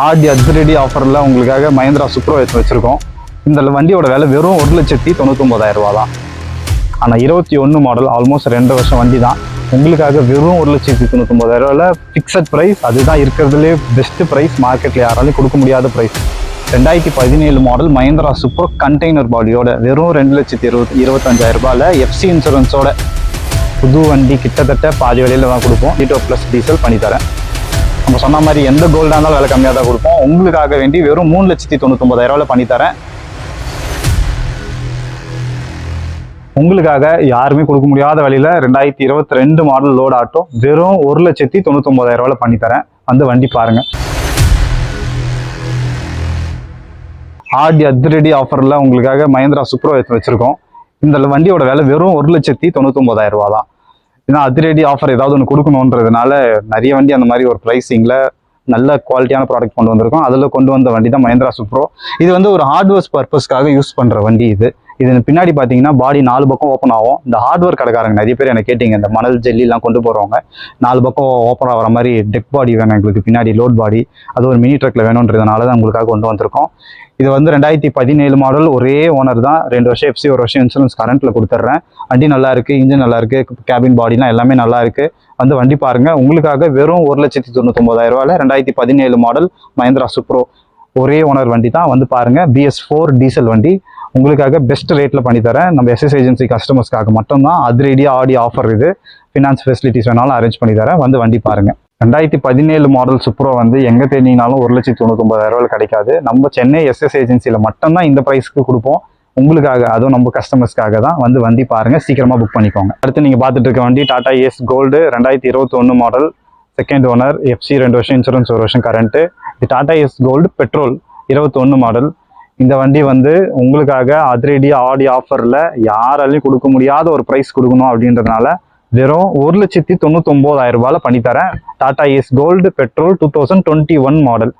ஆடி அதிரடி ஆஃபரில் உங்களுக்காக மஹேந்திரா சுப்ரோ எடுத்து வச்சுருக்கோம். இந்த வண்டியோட விலை வெறும் ஒரு லட்சத்தி தொண்ணூத்தொம்பதாயிரம் ரூபா தான். ஆனால் இருபத்தி ஒன்று மாடல் ஆல்மோஸ்ட் ரெண்டு வருஷம் வண்டி தான். உங்களுக்காக வெறும் ஒரு லட்சத்தி தொண்ணூத்தொம்பதாயிரம் ரூபாயில் ஃபிக்ஸட் ப்ரைஸ் அதுதான் இருக்கிறதுலே பெஸ்ட்டு ப்ரைஸ் மார்க்கெட்டில் யாராலையும் கொடுக்க முடியாத ப்ரைஸ் ரெண்டாயிரத்தி பதினேழு மாடல் மஹேந்திரா சூப்பர் கண்டெய்னர் பாடியோட வெறும் ரெண்டு லட்சத்தி இருபத்தி இருபத்தஞ்சாயிரம் ரூபாயில் எஃப்சி இன்சூரன்ஸோட புது வண்டி கிட்டத்தட்ட பாதி வழியில் தான் கொடுப்போம். டீட்டோ ப்ளஸ் டீசல் பண்ணித்தரேன் நம்ம சொன்ன மாதிரி எந்த கோல்டாக இருந்தாலும் விலை கம்மியாக தான் கொடுப்போம். உங்களுக்காக வேண்டி வெறும் மூணு லட்சத்தி தொண்ணூத்தொம்பதாயிரம் பண்ணித்தரேன் பண்ணி தரேன். உங்களுக்காக யாருமே கொடுக்க முடியாத வழியில் ரெண்டாயிரத்தி இருபத்தி ரெண்டு மாடல் லோட் ஆட்டோ வெறும் ஒரு லட்சத்தி தொண்ணூத்தொம்பதாயிரம் பண்ணித்தரேன் அந்த வண்டி பாருங்கள் ஆடி அதிரடி ஆஃபரில் உங்களுக்காக மஹேந்திரா சுப்ரோ வச்சுருக்கோம். இந்த வண்டியோட விலை வெறும் ஒரு லட்சத்தி தொண்ணூத்தொம்பதாயிரம் ரூபா தான் ஏன்னா அதிரடி ஆஃபர் ஏதாவது ஒன்று கொடுக்கணுன்றதுனால நிறைய வண்டி அந்த மாதிரி ஒரு ப்ரைஸிங்கில் நல்ல குவாலிட்டியான ப்ராடக்ட் கொண்டு வந்திருக்கோம். அதில் கொண்டு வந்த வண்டி தான் மஹேந்திரா சுப்ரோ இது வந்து ஒரு ஹார்ட்வேர்ஸ் பர்பஸ்க்காக யூஸ் பண்ணுற வண்டி இது. இது பின்னாடி பார்த்தீங்கன்னா பாடி நாலு பக்கம் ஓப்பன் ஆகும். இந்த ஹார்ட்வேர் கடைக்காரங்க நிறைய பேர் எனக்கு கேட்டிங்க இந்த மணல் ஜெல்லிலாம் கொண்டு போகிறவங்க நாலு பக்கம் ஓப்பன் ஆகிற மாதிரி டெக் பாடி வேணும் எங்களுக்கு பின்னாடி லோட் பாடி அது ஒரு மினி ட்ரக்கில் வேணுன்றதுனால தான் உங்களுக்காக கொண்டு வந்திருக்கோம். இது வந்து ரெண்டாயிரத்தி பதினேழு மாடல் ஒரே ஓனர் தான். ரெண்டு வருஷம் எஃப்சி ஒரு வருஷம் இன்சூரன்ஸ் கரண்ட்டில் கொடுத்துட்றேன். வண்டி நல்லா இருக்கு இன்ஜின் நல்லா இருக்கு கேபின் பாடிலாம் எல்லாமே நல்லா இருக்கு. வந்து வண்டி பாருங்க உங்களுக்காக வெறும் ஒரு லட்சத்தி தொண்ணூத்தொம்பதாயிரம் ரூபாயில் ரெண்டாயிரத்தி பதினேழு மாடல் மஹேந்திரா சுப்ரோ ஒரே ஓனர் வண்டி தான். வந்து பாருங்க பிஎஸ் ஃபோர் டீசல் வண்டி. உங்களுக்காக பெஸ்ட் ரேட்ல பண்ணித்தரேன் நம்ம எஸ்எஸ் ஏஜென்சி கஸ்டமர்ஸ்க்காக மட்டும்தான் அதிரடி ஆடி ஆஃபர் இது. ஃபினான்ஸ் ஃபெசிலிட்டிஸ் வேணாலும் அரேஞ்ச் பண்ணி தரேன் வந்து வண்டி பாருங்க. ரெண்டாயிரத்தி பதினேழு மாடல் சுப்ரோ வந்து எங்கே தேடினாலும் ஒரு லட்சத்தி தொண்ணூத்தொம்பதாயிரம் கிடைக்காது. நம்ம சென்னை எஸ்எஸ் ஏஜென்சியில் மட்டும்தான் இந்த ப்ரைஸ்க்கு கொடுப்போம். உங்களுக்காக அதுவும் நம்ம கஸ்டமர்ஸ்க்காக தான் வந்து வண்டி பாருங்க சீக்கிரமாக புக் பண்ணிக்கோங்க. அடுத்து நீங்கள் பார்த்துட்டு இருக்க வண்டி டாடா ஏஸ் கோல்டு ரெண்டாயிரத்தி இருபத்தொன்று மாடல் செகண்ட் ஓனர் எஃப்சி ரெண்டு வருஷம் இன்சூரன்ஸ் ஒரு வருஷம் கரண்ட்டு இது டாடா ஏஸ் கோல்டு பெட்ரோல் இருபத்தொன்று மாடல் இந்த வண்டி வந்து உங்களுக்காக அதிரடி ஆடி ஆஃபரில் யாராலையும் கொடுக்க முடியாத ஒரு ப்ரைஸ் கொடுக்கணும் அப்படின்றதுனால வெறும் ஒரு லட்சத்தி தொண்ணூத்தொம்போதாயிரம் ரூபாயில் பண்ணித்தரேன். Tata Ace gold petrol two thousand twenty one model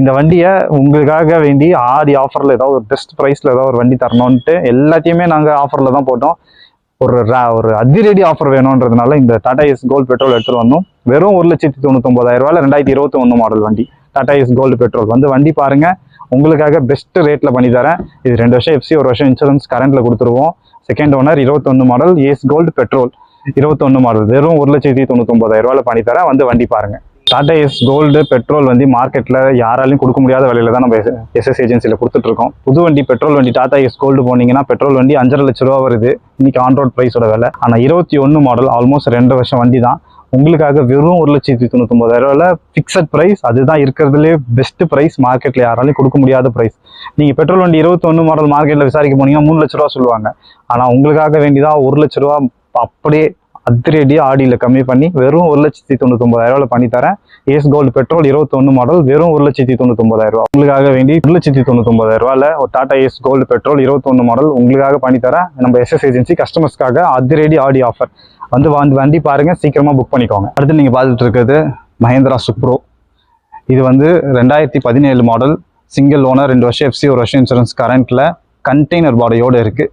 இந்த வண்டியை உங்களுக்காக வேண்டி ஆடி ஆஃபரில் ஏதாவது ஒரு பெஸ்ட் ப்ரைஸில் ஏதாவது ஒரு வண்டி தரணும்ன்ட்டு எல்லாத்தையுமே நாங்கள் ஆஃபரில் தான் போட்டோம். ஒரு ஒரு அதிரடி ஆஃபர் வேணுன்றதுனால இந்த டாடா எஸ் கோல்டு பெட்ரோல் எடுத்துகிட்டு வந்தோம். வெறும் ஒரு லட்சத்தி தொண்ணூத்தொம்பதாயிரம் ரூபாயில் ரெண்டாயிரத்தி இருபத்தி ஒன்று மாடல் வண்டி. டாடா எஸ் கோல்டு பெட்ரோல் வந்து வண்டி பாருங்கள் உங்களுக்காக பெஸ்ட் ரேட்டில் பண்ணி தரேன். இது ரெண்டு வருஷம் எஃப்சி ஒரு வருஷம் இன்சூரன்ஸ் கரண்ட்டில் கொடுத்துருவோம். செகண்ட் ஓனர் இருபத்தொன்னு மாடல் ஏஸ் கோல்டு பெட்ரோல் இருபத்தொன்னு மாடல் வெறும் ஒரு லட்சத்தி தொண்ணூத்தொம்பதாயிரரூவாவில் பண்ணி தரேன். வந்து வண்டி பாருங்க. டாடா எஸ் கோல்டு பெட்ரோல் வந்து மார்க்கெட்டில் யாராலையும் கொடுக்க முடியாத விலையில தான் நம்ம எஸ்எஸ் ஏஜென்சியில் கொடுத்துட்ருக்கோம் புது வண்டி பெட்ரோல் வண்டி டாடா எஸ் கோல்டு போனீங்கன்னா பெட்ரோல் வண்டி அஞ்சரை லட்ச ரூபா வருது. இன்னைக்கு ஆன் ரோட் ப்ரைஸோட விலை. ஆனால் இருபத்தி ஒன்று மாடல் ஆல்மோஸ்ட் ரெண்டு வருஷம் வண்டி தான். உங்களுக்காக வெறும் ஒரு லட்சத்தி தொண்ணூத்தொம்பதாயிரம் ரூபாயில் ஃபிக்ஸட் ப்ரைஸ் அதுதான் இருக்கிறதுலே பெஸ்ட் ப்ரைஸ் மார்க்கெட்டில் யாராலையும் கொடுக்க முடியாத ப்ரைஸ் நீங்கள் பெட்ரோல் வண்டி இருபத்தொன்று மாடல் மார்க்கெட்டில் விசாரிக்க போனீங்கன்னா மூணு லட்ச ரூபா சொல்லுவாங்க. ஆனால் உங்களுக்காக வேண்டிதான் ஒரு லட்ச ரூபா அப்படியே அதிரடி ஆடியில் கம்மி பண்ணி வெறும் ஒரு லட்சத்தி தொண்ணூத்தொம்பதாயிரூவாவில் பண்ணித்தரேன் பண்ணி தரேன். ஏஸ் கோல்டு பெட்ரோல் இருபத்தொன்னு மாடல் வெறும் ஒரு லட்சத்தி தொண்ணூத்தொம்பதாயிரரூவா உங்களுக்காக வேண்டி ஒரு லட்சத்தி தொண்ணூத்தொம்பதாயிரரூவாவில் ஒரு டாடா ஏஸ் கோல்டு பெட்ரோல் இருபத்தொன்று மாடல் உங்களுக்காக பண்ணி தரேன். நம்ம எஸ்எஸ் ஏஜென்சி கஸ்டமர்ஸ்க்காக அதிரடி ஆடி ஆஃபர் வந்து வந்து வண்டி பாருங்க சீக்கிரமாக புக் பண்ணிக்கோங்க. அடுத்து நீங்கள் பார்த்துட்டு இருக்கிறது மஹேந்திரா சுப்ரோ இது வந்து ரெண்டாயிரத்தி பதினேழு மாடல் சிங்கிள் ஓனர் ரெண்டு வருஷம் எஃப்சி ஒரு வருஷம் இன்சூரன்ஸ் கரண்ட்டில் கண்டெய்னர் பாடியோடு இருக்குது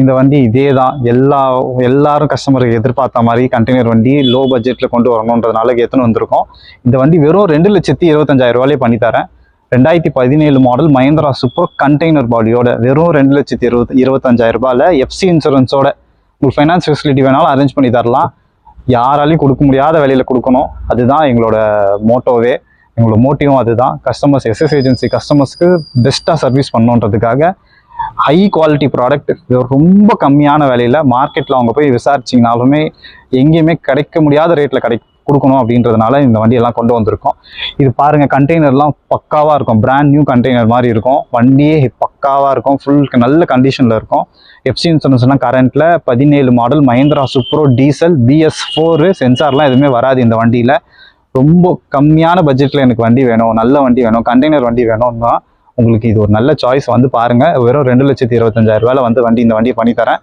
இந்த வண்டி இதே தான் எல்லா எல்லாரும் கஸ்டமருக்கு எதிர்பார்த்த மாதிரி கண்டெய்னர் வண்டி லோ பட்ஜெட்டில் கொண்டு வரணுன்றதுனால எடுத்துன்னு வந்திருக்கோம். இந்த வண்டி வெறும் ரெண்டு லட்சத்தி இருபத்தஞ்சாயிரம் ரூபாயிலே தரேன். ரெண்டாயிரத்தி பதினேழு மாடல் மஹேந்திரா சூப்பர் கண்டெய்னர் பாடியோட வெறும் ரெண்டு லட்சத்தி இருபத்தி இருபத்தஞ்சாயிரம் எஃப்சி இன்சூரன்ஸோட உங்களுக்கு ஃபைனான்ஸ் ஃபெசிலிட்டி வேணாலும் அரேஞ்ச் பண்ணி தரலாம். யாராலையும் கொடுக்க முடியாத விலையில் கொடுக்கணும். அதுதான் எங்களோட மோட்டோவே எங்களோட மோட்டிவும் அதுதான். கஸ்டமர்ஸ் எஸ்எஸ் ஏஜென்சி கஸ்டமர்ஸ்க்கு பெஸ்ட்டாக சர்வீஸ் பண்ணணுன்றதுக்காக ஹை குவாலிட்டி ப்ராடக்ட் ரொம்ப கம்மியான விலையில் மார்க்கெட்டில் அவங்க போய் விசாரிச்சிங்கனாலுமே எங்கேயுமே கிடைக்க முடியாத ரேட்டில் கிடைக்கும். கொடுக்கணும் அப்படின்றதுனால இந்த வண்டியெல்லாம் கொண்டு வந்திருக்கோம். இது பாருங்கள் கண்டெய்னர்லாம் பக்காவாக இருக்கும். பிராண்ட் நியூ கண்டெய்னர் மாதிரி இருக்கும். வண்டியே பக்காவாக இருக்கும். ஃபுல் நல்ல கண்டிஷனில் இருக்கும். எஃப்சி இன்சூரன்ஸ்லாம் கரண்ட்டில் பதினேழு model Mahindra Supro diesel BS four சென்சார்லாம் எதுவுமே வராது இந்த வண்டியில். ரொம்ப கம்மியான பட்ஜெட்டில் எனக்கு வண்டி வேணும். நல்ல வண்டி வேணும். கண்டெய்னர் வண்டி வேணும்னா உங்களுக்கு இது ஒரு நல்ல சாய்ஸ் வந்து பாருங்க. வெறும் ரெண்டு லட்சத்தி இருபத்தஞ்சாயிரம் வந்து வண்டி இந்த வண்டியை பண்ணித்தரேன்.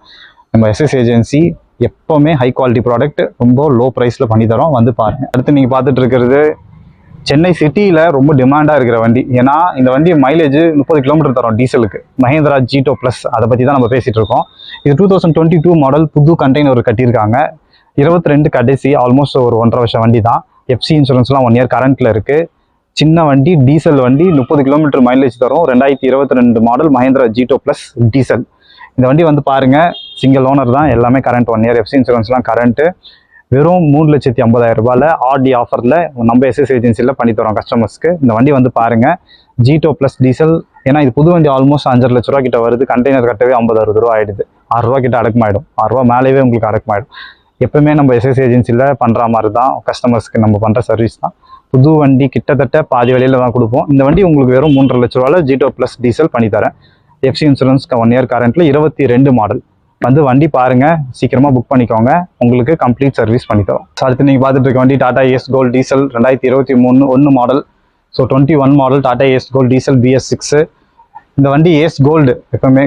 நம்ம எஸ்எஸ் ஏஜென்சி எப்பவுமே ஹை குவாலிட்டி ப்ராடக்ட் ரொம்ப லோ ப்ரைஸில் பண்ணித்தரோம் வந்து பாருங்கள் அடுத்து நீங்கள் பார்த்துட்டு இருக்கிறது சென்னை சிட்டியில் ரொம்ப டிமாண்டாக இருக்கிற வண்டி. ஏன்னா இந்த வண்டி மைலேஜ் முப்பது கிலோமீட்டர் தரும் டீசலுக்கு மஹேந்திரா ஜீட்டோ ப்ளஸ் அதை பற்றி தான் நம்ம பேசிகிட்டு இருக்கோம். இது two thousand twenty two model புது கண்டெய்னர் கட்டியிருக்காங்க. இருபத்தி ரெண்டு கடைசி ஆல்மோஸ்ட் ஒரு ஒன்றரை வருஷம் வண்டி தான். எஃப்சி இன்சூரன்ஸ்லாம் ஒன் இயர் கரண்ட்டில் இருக்குது சின்ன வண்டி டீசல் வண்டி முப்பது கிலோமீட்டர் மைலேஜ் தரும். ரெண்டாயிரத்தி இருபத்தி ரெண்டு model Mahindra Jeeto plus diesel இந்த வண்டி வந்து பாருங்கள் சிங்கிள் ஓனர் தான் எல்லாமே கரண்ட் ஒன் இயர் எஃப்சி இன்சூரன்ஸ்லாம் கரண்ட்டு வெறும் மூணு லட்சத்தி ஐம்பதாயிரம் ரூபாயில் ஆர்டி ஆஃபரில் நம்ம எஸ்எஸ் ஏஜென்சியில் பண்ணி தரோம் கஸ்டமர்ஸ்க்கு இந்த வண்டி வந்து பாருங்கள் ஜீட்டோ ப்ளஸ் டீசல் ஏன்னா இது புது வண்டி ஆல்மோஸ்ட் அஞ்சரை லட்ச ரூபா கிட்ட வருது கண்டெய்னர் கட்டவே ஐம்பது அறுபது ரூபா ஆகிடுது ஆறுரூவா கிட்ட அடக்கமாயிடும். ஆறுரூவா மேலேயே உங்களுக்கு அடக்கமாயிடும். எப்பவுமே நம்ம எஸ்எஸ் ஏஜென்சியில் பண்ணுற மாதிரி தான் கஸ்டமர்ஸ்க்கு நம்ம பண்ணுற சர்வீஸ் தான். புது வண்டி கிட்டத்தட்ட பாதி வழியில் தான் கொடுப்போம். இந்த வண்டி உங்களுக்கு வெறும் மூன்றரை லட்ச ரூபாவில் ஜீட்டோ ப்ளஸ் டீசல் பண்ணி தரேன். எஃப்சி இன்சூரன்ஸ்க்கு ஒன் இயர் கரண்ட்டில் இருபத்தி ரெண்டு மாடல் வந்து வண்டி பாருங்கள் சீக்கிரமாக புக் பண்ணிக்கோங்க. உங்களுக்கு கம்ப்ளீட் சர்வீஸ் பண்ணி ஸோ அடுத்து நீங்கள் பார்த்துட்டு இருக்க வண்டி டாடா எஸ் கோல்ட் டீசல் ரெண்டாயிரத்தி இருபத்தி மூணு ஒன்று model so twenty one model Tata Ace gold diesel BS six இந்த வண்டி ஏஸ் கோல்டு எப்பவுமே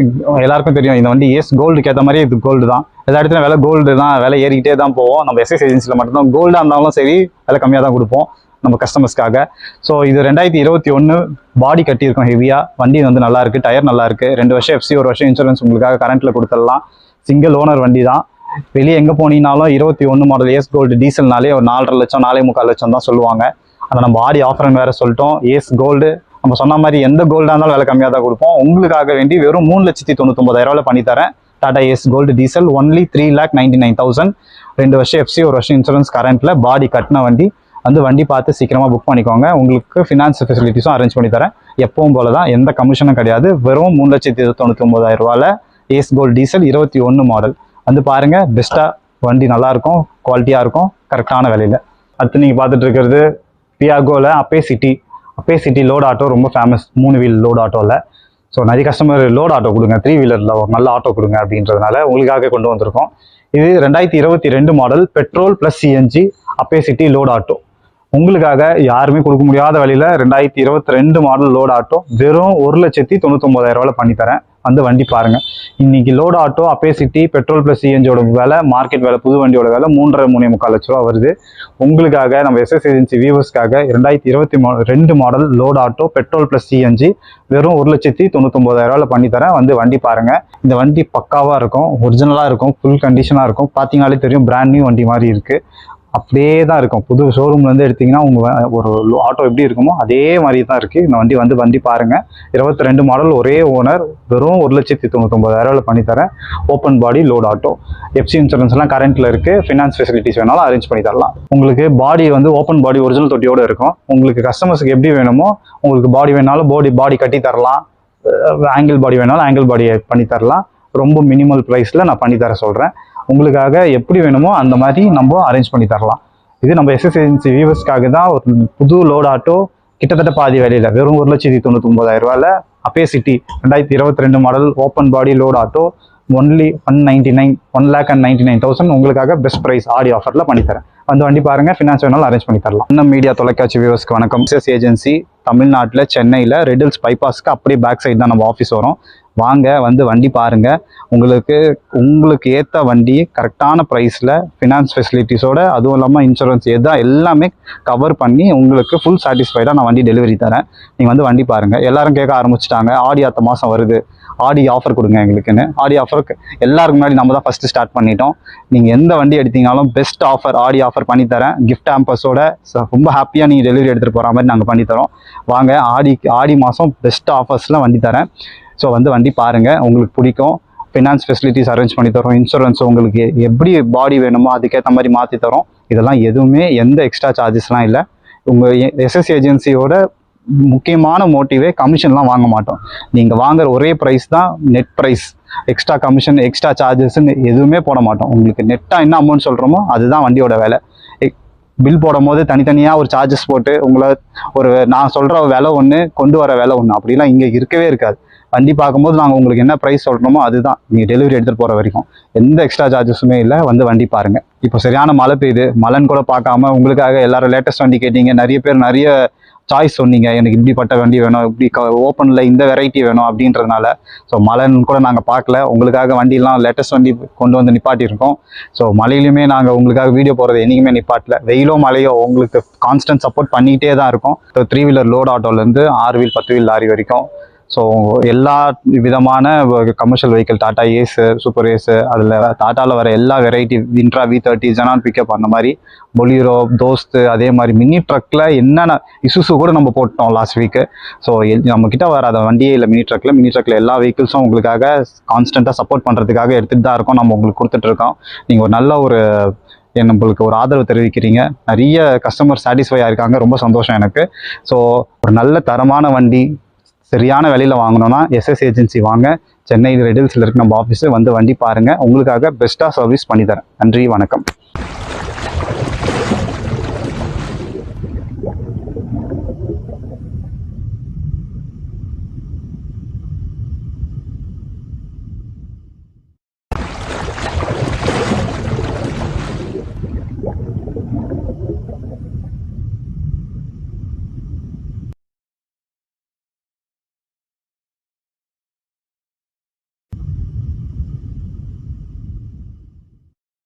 எல்லாருக்கும் தெரியும். இந்த வண்டி ஏஸ் கோல்டுக்கு ஏற்ற மாதிரி இது கோல்டு தான். எல்லா இடத்துலையும் விலை கோல்டு தான். விலை ஏறிக்கிட்டே தான் போவோம் நம்ம எஸ்எஸ் ஏஜென்சியில் மட்டும்தான் கோல்டாக இருந்தாலும் சரி விலை கம்மியாக தான் கொடுப்போம். நம்ம கஸ்டமர்ஸ்க்காக ஸோ இது ரெண்டாயிரத்தி இருபத்தி ஒன்று பாடி கட்டியிருக்கோம் ஹெவியாக வண்டி வந்து நல்லாயிருக்கு டயர் நல்லாருக்கு ரெண்டு வருஷம் எஃப்சி ஒரு வருஷம் இன்சூரன்ஸ் உங்களுக்காக கரண்ட்டில் கொடுத்துடலாம். சிங்கிள் ஓனர் வண்டி தான். வெளியே எங்கே போனீங்கனாலும் இருபத்தி ஒன்று மாடல் ஏஸ் கோல்டு டீசல்னாலே ஒரு நாலரை லட்சம் நாலே முக்கால் லட்சம் தான் சொல்லுவாங்க. அதை நம்ம ஆடி ஆஃபர்னு வேறு சொல்லிட்டோம். ஏஸ் கோல்டு நம்ம சொன்ன மாதிரி எந்த கோல்டாக இருந்தாலும் விலை கம்மியாக தான் கொடுப்போம். உங்களுக்காக வேண்டி வெறும் மூணு லட்சத்தி தொண்ணூத்தொம்பதாயிரம் பண்ணித்தரேன். Tata Ace gold diesel only three lakh ninety nine thousand ரெண்டு வருஷம் எஃப்சி ஒரு வருஷம் இன்சூரன்ஸ் கரண்ட்டில் பாடி கட்டின வண்டி. வந்து வண்டி பார்த்து சீக்கிரமாக புக் பண்ணிக்கோங்க. உங்களுக்கு ஃபினான்ஸ் ஃபெசிலிட்டிஸும் அரேஞ்ச் பண்ணி தரேன். எப்பவும் போல தான் எந்த கமிஷனும் கிடையாது. வெறும் மூணு லட்சத்தி தொண்ணூற்றி ஒன்பதாயிரம் ஏஸ் கோல்டு டீசல் இருபத்தி ஒன்று மாடல் வந்து பாருங்கள் பெஸ்ட்டாக வண்டி நல்லாயிருக்கும் குவாலிட்டியாக இருக்கும் கரெக்டான விலையில். அடுத்து நீங்கள் பார்த்துட்டு இருக்கிறது பியாகோவில் Ape city Ape city load auto ரொம்ப ஃபேமஸ் மூணு வீல் லோட் ஆட்டோவில் ஸோ நிறைய கஸ்டமர் லோட் ஆட்டோ கொடுங்க. த்ரீ வீலரில் ஒரு நல்ல ஆட்டோ கொடுங்க அப்படின்றதுனால உங்களுக்காக கொண்டு வந்திருக்கோம். இது ரெண்டாயிரத்தி இருபத்தி ரெண்டு model petrol plus CNG Ape city load auto உங்களுக்காக யாருமே கொடுக்க முடியாத வழியில ரெண்டாயிரத்தி இருபத்தி ரெண்டு மாடல் லோட் ஆட்டோ வெறும் ஒரு லட்சத்தி தொண்ணூத்தொன்பதாயிரம் ரூபாய் பண்ணித்தரேன் வந்து வண்டி பாருங்க. இன்னைக்கு load auto Ape city petrol plus சிஎன்ஜியோட விலை மார்க்கெட் விலை புது வண்டியோட விலை மூன்றரை மூணு முக்கால் லட்ச ரூபா வருது. உங்களுக்காக நம்ம எஸ்எஸ் ஏஜென்சி வியூவர்ஸ்க்காக ரெண்டாயிரத்தி இருபத்தி மா ரெண்டு model load auto petrol plus CNG வெறும் ஒரு லட்சத்தி தொண்ணூத்தொன்பதாயிரம் பண்ணித்தரேன் வந்து வண்டி பாருங்க. இந்த வண்டி பக்காவாக இருக்கும் ஒரிஜினலாக இருக்கும் ஃபுல் கண்டிஷனாக இருக்கும். பார்த்தீங்கனாலே தெரியும் பிராண்ட் நியூ வண்டி மாதிரி இருக்குது அப்படியே தான் இருக்கும். புது ஷோரூம்லேருந்து எடுத்திங்கன்னா எடுத்தீங்கன்னா ஒரு ஆட்டோ எப்படி இருக்குமோ அதே மாதிரி தான் இருக்குது இந்த வண்டி வந்து வண்டி பாருங்கள் இருபத்தி ரெண்டு மாடல் ஒரே ஓனர் வெறும் ஒரு லட்சத்தி தொண்ணூத்தொன்பதாயிரம் பண்ணித்தரேன் open body load auto FC insurance எல்லாம் இருக்குது ஃபினான்ஸ் ஃபெசிலிட்டிஸ் வேணாலும் அரேஞ்ச் பண்ணி தரலாம். உங்களுக்கு பாடி வந்து ஓப்பன் பாடி ஒரிஜினல் தொட்டியோடு இருக்கும். உங்களுக்கு கஸ்டமர்ஸுக்கு எப்படி வேணுமோ உங்களுக்கு பாடி வேணாலும் பாடி பாடி கட்டி தரலாம். ஆங்கிள் பாடி வேணாலும் ஆங்கிள் பாடி பண்ணி தரலாம். ரொம்ப மினிமல் ப்ரைஸில் நான் பண்ணி தர சொல்கிறேன் உங்களுக்காக எப்படி வேணுமோ அந்த மாதிரி நம்ம அரேஞ்ச் பண்ணி தரலாம். இது நம்ம எஸ்எஸ் ஏஜென்சி வியூவர்ஸ்க்காக தான் ஒரு புது லோட் ஆட்டோ கிட்டத்தட்ட பாதி வேலையில் வெறும் ஒரு லட்சத்தி தொண்ணூத்தி ஒன்பதாயிரம் ரூபாயில் அப்பே சிட்டி ரெண்டாயிரத்தி இருபத்தி ரெண்டு model open body load auto only one ninety nine one lakh and ninety nine thousand உங்களுக்காக பெஸ்ட் ப்ரைஸ் ஆடி ஆஃபரில் பண்ணித்தரேன். வந்து வண்டி பாருங்க ஃபினான்ஸ் வேணாலும் அரேஞ்ச் பண்ணி தரலாம். இன்னும் மீடியா தொலைக்காட்சி வியூவர்ஸ்க்கு வணக்கம். எஸ்எஸ் ஏஜென்சி தமிழ்நாட்டில் சென்னையில் ரெடில்ஸ் பைபாஸ்க்கு அப்படியே பேக் சைடு தான் நம்ம ஆஃபீஸ் வரும். வாங்க வந்து வண்டி பாருங்க. உங்களுக்கு உங்களுக்கு ஏற்ற வண்டி கரெக்டான ப்ரைஸில் ஃபினான்ஸ் ஃபெசிலிட்டிஸோட அதுவும் இல்லாமல் இன்சூரன்ஸ் எதா எல்லாமே கவர் பண்ணி உங்களுக்கு ஃபுல் சாட்டிஸ்ஃபைடாக நான் வண்டி டெலிவரி தரேன். நீங்கள் வந்து வண்டி பாருங்கள் எல்லாரும் கேட்க ஆரம்பிச்சிட்டாங்க. ஆடி அத்த மாதம் வருது. ஆடி ஆஃபர் கொடுங்க எங்களுக்குன்னு. ஆடி ஆஃபருக்கு எல்லாருக்கு முன்னாடி நம்ம தான் ஃபஸ்ட்டு ஸ்டார்ட் பண்ணிட்டோம். நீங்கள் எந்த வண்டி எடுத்தீங்கனாலும் பெஸ்ட் ஆஃபர் ஆடி ஆஃபர் பண்ணித்தரேன் கிஃப்ட் ஆம்பஸோட ரொம்ப ஹாப்பியாக நீங்கள் டெலிவரி எடுத்துகிட்டு போகிற மாதிரி நாங்கள் பண்ணித்தரோம் வாங்க ஆடி ஆடி மாதம் பெஸ்ட் ஆஃபர்ஸ்லாம் வண்டி தரேன். ஸோ வந்து வண்டி பாருங்கள் உங்களுக்கு பிடிக்கும். ஃபினான்ஸ் ஃபெசிலிட்டிஸ் அரேஞ்ச் பண்ணி தரோம். இன்சூரன்ஸ் உங்களுக்கு எப்படி பாடி வேணுமோ அதுக்கேற்ற மாதிரி மாற்றி தரோம். இதெல்லாம் எதுவுமே எந்த எக்ஸ்ட்ரா சார்ஜஸ்லாம் இல்லை. உங்கள் எஸ்எஸ் ஏஜென்சியோட முக்கியமான மோட்டிவே கமிஷன்லாம் வாங்க மாட்டோம். நீங்கள் வாங்குற ஒரே ப்ரைஸ் தான் net price extra commission extra சார்ஜஸ்ன்னு எதுவுமே போட மாட்டோம். உங்களுக்கு நெட்டாக என்ன அமௌண்ட் சொல்கிறோமோ அதுதான் வண்டியோட வேலை. பில் போடும் போது தனித்தனியாக ஒரு சார்ஜஸ் போட்டு உங்களை ஒரு நான் சொல்கிற விலை ஒன்று கொண்டு வர விலை ஒன்று அப்படிலாம் இங்கே இருக்கவே இருக்காது. வண்டி பார்க்கும்போது நாங்கள் உங்களுக்கு என்ன ப்ரைஸ் சொல்கிறோமோ அதுதான். நீங்கள் டெலிவரி எடுத்துகிட்டு போகிற வரைக்கும். எந்த எக்ஸ்ட்ரா சார்ஜஸுமே இல்லை. வந்து வண்டி பாருங்கள் இப்போ சரியான மழை பெய்யுது. மழைன்னு கூட பார்க்காம உங்களுக்காக எல்லாரும் லேட்டஸ்ட் வண்டி கேட்டீங்க. நிறைய பேர் நிறைய சாய்ஸ் சொன்னீங்க. எனக்கு இப்படிப்பட்ட வண்டி வேணும். இப்படி ஓப்பனில் இந்த வெரைட்டி வேணும் அப்படின்றதுனால. ஸோ மழைன்னு கூட நாங்கள் பார்க்கல. உங்களுக்காக வண்டிலாம் லேட்டஸ்ட் வண்டி கொண்டு வந்து நிப்பாட்டியிருக்கோம். ஸோ மழையிலுமே நாங்கள் உங்களுக்காக வீடியோ போகிறது என்றைக்குமே நிப்பாட்டல. வெயிலோ மழையோ உங்களுக்கு கான்ஸ்டன்ட் சப்போர்ட் பண்ணிக்கிட்டே தான் இருக்கும். ஸோ த்ரீ வீலர் லோட் ஆட்டோலேருந்து ஆறு வீல் பத்து வீல் லாரி வரைக்கும். ஸோ எல்லா விதமான commercial vehicle Tata Ace super Ace அதில் டாட்டாவில் வர எல்லா வெரைட்டி வின்ட்ரா வி தேர்ட்டி ஜனான் பிக்கப் அந்த மாதிரி பொலிரோ தோஸ்து அதே மாதிரி மினி ட்ரக்கில் என்னென்ன இஷ்யூஸு கூட நம்ம போட்டோம் லாஸ்ட் வீக்கு ஸோ நம்மக்கிட்ட கிட்ட வராத வண்டியே இல்லை மினி ட்ரக்கில் மினி ட்ரக்கில் எல்லா வெஹிக்கிள்ஸும் உங்களுக்காக கான்ஸ்டண்ட்டாக சப்போர்ட் பண்ணுறதுக்காக எடுத்துகிட்டு தான் இருக்கோம். நம்ம உங்களுக்கு கொடுத்துட்ருக்கோம் நீங்கள் ஒரு நல்ல ஒரு நம்மளுக்கு ஒரு ஆதரவு தெரிவிக்கிறீங்க. நிறைய கஸ்டமர் சாட்டிஸ்ஃபை ஆயிருக்காங்க. ரொம்ப சந்தோஷம் எனக்கு. ஸோ ஒரு நல்ல தரமான வண்டி சரியான விலையில் வாங்கணும்னா எஸ்எஸ் ஏஜென்சி வாங்க. சென்னை ரெடில்ஸில் இருக்க நம்ம ஆஃபீஸு வந்து வண்டி பாருங்கள் உங்களுக்காக பெஸ்ட்டாக சர்வீஸ் பண்ணி தரேன் நன்றி வணக்கம்.